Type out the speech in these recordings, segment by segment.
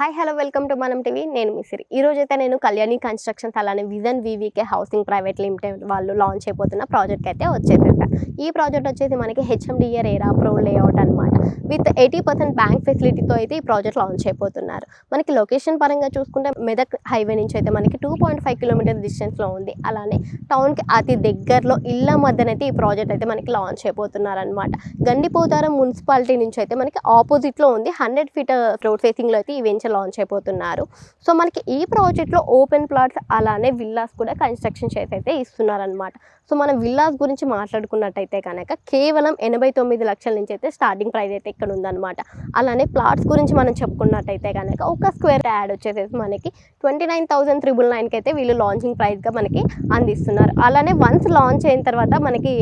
Hi hello welcome to Manam TV నేను మిసిరి ఈ రోజైతే నేను కళ్యాణి కన్స్ట్రక్షన్స్ అలానే Vision VVK Housing Private Limited వాళ్ళు లాంచ్ అయిపోతున్న ప్రాజెక్ట్ అయితే వచ్చేసేసా ఈ ప్రాజెక్ట్ వచ్చేసి మనకి హెచ్ఎండిఆర్ రేరా ప్రో లేఅవుట్ అనమాట విత్ ఎయిటీ పర్సెంట్ బ్యాంక్ ఫెసిలిటీతో అయితే ఈ ప్రాజెక్ట్ లాంచ్ అయిపోతున్నారు. మనకి లొకేషన్ పరంగా చూసుకుంటే మెదక్ హైవే నుంచి అయితే మనకి టూ పాయింట్ ఫైవ్ కిలోమీటర్ డిస్టెన్స్లో ఉంది. అలానే టౌన్కి అతి దగ్గరలో ఇళ్ళ మధ్యనైతే ఈ ప్రాజెక్ట్ అయితే మనకి లాంచ్ అయిపోతున్నారు అనమాట గండిపోతారం మున్సిపాలిటీ నుంచి అయితే మనకి ఆపోజిట్లో ఉంది. హండ్రెడ్ ఫీట్ రోడ్ ఫేసింగ్లో అయితే ఈ వెంచర్ లాంచ్ అయిపోతున్నారు. సో మనకి ఈ ప్రాజెక్ట్లో ఓపెన్ ప్లాట్స్ అలానే విల్లాస్ కూడా కన్స్ట్రక్షన్ చేసి అయితే ఇస్తున్నారనమాట సో మనం విల్లాస్ గురించి మాట్లాడుకున్నట్టయితే కనుక కేవలం ఎనభై తొమ్మిది లక్షల నుంచి అయితే స్టార్టింగ్ ప్రైస్ అయితే ఇక్కడ ఉందన్నమాట. అలానే ప్లాట్స్ గురించి మనం చెప్పుకున్నట్టయితే కనుక ఒక స్క్వేర్ యాడ్ వచ్చేసేసి మనకి ట్వంటీ నైన్ థౌసండ్ త్రిబుల్ నైన్కి అయితే వీళ్ళు లాంచింగ్ ప్రైస్గా మనకి అందిస్తున్నారు. అలానే వన్స్ లాంచ్ అయిన తర్వాత మనకి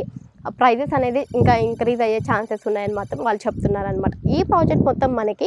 ప్రైజెస్ అనేది ఇంకా ఇంక్రీజ్ అయ్యే ఛాన్సెస్ ఉన్నాయని మాత్రం వాళ్ళు చెప్తున్నారు అనమాట ఈ ప్రాజెక్ట్ మొత్తం మనకి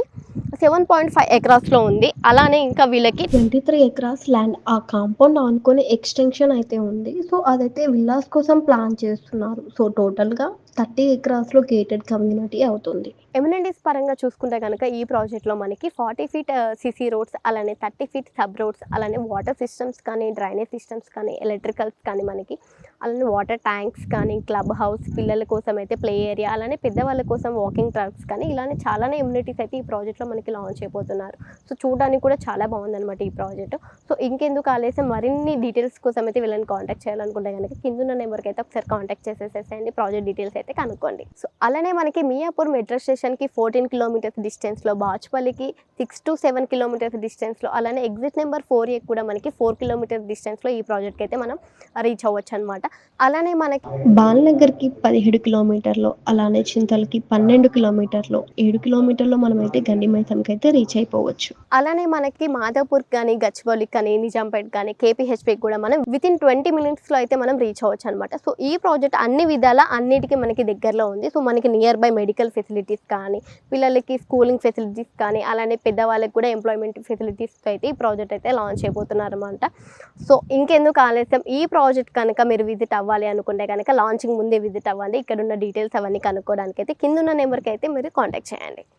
సెవెన్ పాయింట్ ఫైవ్ ఎకరాస్లో ఉంది. అలానే ఇంకా వీళ్ళకి ట్వంటీ త్రీ ఎకరాస్ ల్యాండ్ ఆ కాంపౌండ్ ఆనుకొని ఎక్స్టెన్షన్ అయితే ఉంది. సో అదైతే విల్లాస్ కోసం ప్లాన్ చేస్తున్నారు. సో టోటల్గా థర్టీ ఎకరాస్లో గేటెడ్ కమ్యూనిటీ అవుతుంది. ఎమినెంటీస్ పరంగా చూసుకుంటే కనుక ఈ ప్రాజెక్ట్లో మనకి ఫార్టీ ఫీట్ సిసి రోడ్స్ అలానే థర్టీ ఫీట్ సబ్ రోడ్స్ అలానే వాటర్ సిస్టమ్స్ కానీ డ్రైనేజ్ సిస్టమ్స్ కానీ ఎలక్ట్రికల్స్ కానీ మనకి అలానే వాటర్ ట్యాంక్స్ కానీ క్లబ్ హౌస్ పిల్లల కోసం అయితే ప్లే ఏరియా అలానే పెద్దవాళ్ళ కోసం వాకింగ్ ట్రాక్స్ కానీ ఇలానే చాలానే ఎమ్యూనిటీస్ అయితే ఈ ప్రాజెక్ట్లో మనకి లాంచ్ అయిపోతున్నారు. సో చూడడానికి కూడా చాలా బాగుందన్నమాట ఈ ప్రాజెక్ట్ సో ఇంకెందుకు ఆలస్యం? మరిన్ని డీటెయిల్స్ కోసం అయితే వీళ్ళని కాంటాక్ట్ చేయాలనుకుంటే కనుక కింద నెంబర్కి అయితే ఒకసారి కాంటాక్ట్ చేసేసేసేయండి. ప్రాజెక్ట్ డీటెయిల్స్ అయితే కనుక్కోండి. సో అలానే మనకి మియాపూర్ మెట్రో స్టేషన్కి ఫోర్టీన్ కిలోమీటర్స్ డిస్టెన్స్లో బాచుపల్లికి సిక్స్ టు సెవెన్ కిలోమీటర్స్ డిస్టెన్స్లో అలానే ఎగ్జిట్ నెంబర్ ఫోర్ ఏ కూడా మనకి ఫోర్ కిలోమీటర్స్ డిస్టెన్స్లో ఈ ప్రాజెక్ట్కి అయితే మనం రీచ్ అవ్వచ్చు అనమాట అలానే మనకి బాలనగర్కి పదిహేడు కిలోమీటర్లు అలానే చింతలకి పన్నెండు కిలోమీటర్లు ఏడు కిలోమీటర్లో మనం గండి మైసంకి అయితే రీచ్ అయిపోవచ్చు. అలానే మనకి మాధవపూర్ కానీ గచ్చిబౌలికి కానీ నిజాంపేట్ కానీ కేపీహెచ్పీకి కూడా మనం విత్ ఇన్ ట్వంటీ మినిట్స్లో అయితే మనం రీచ్ అవ్వచ్చు అనమాట సో ఈ ప్రాజెక్ట్ అన్ని విధాల అన్నిటికీ మనకి దగ్గరలో ఉంది. సో మనకి నియర్ బై మెడికల్ ఫెసిలిటీస్ కానీ పిల్లలకి స్కూలింగ్ ఫెసిలిటీస్ కానీ అలానే పెద్దవాళ్ళకి కూడా ఎంప్లాయ్మెంట్ ఫెసిలిటీస్ అయితే ఈ ప్రాజెక్ట్ అయితే లాంచ్ అయిపోతున్నారు అనమాట సో ఇంకెందుకు ఆలస్యం? ఈ ప్రాజెక్ట్ కనుక మీరు విజిట్ అవ్వాలి అనుకుంటే కనుక లాంచింగ్ ముందే విజిట్ అవ్వండి. ఇక్కడ ఉన్న డీటెయిల్స్ అవన్నీ కనుక్కోవడానికి అయితే కింద ఉన్న నెంబర్కి అయితే మీరు కాంటాక్ట్ చేయండి.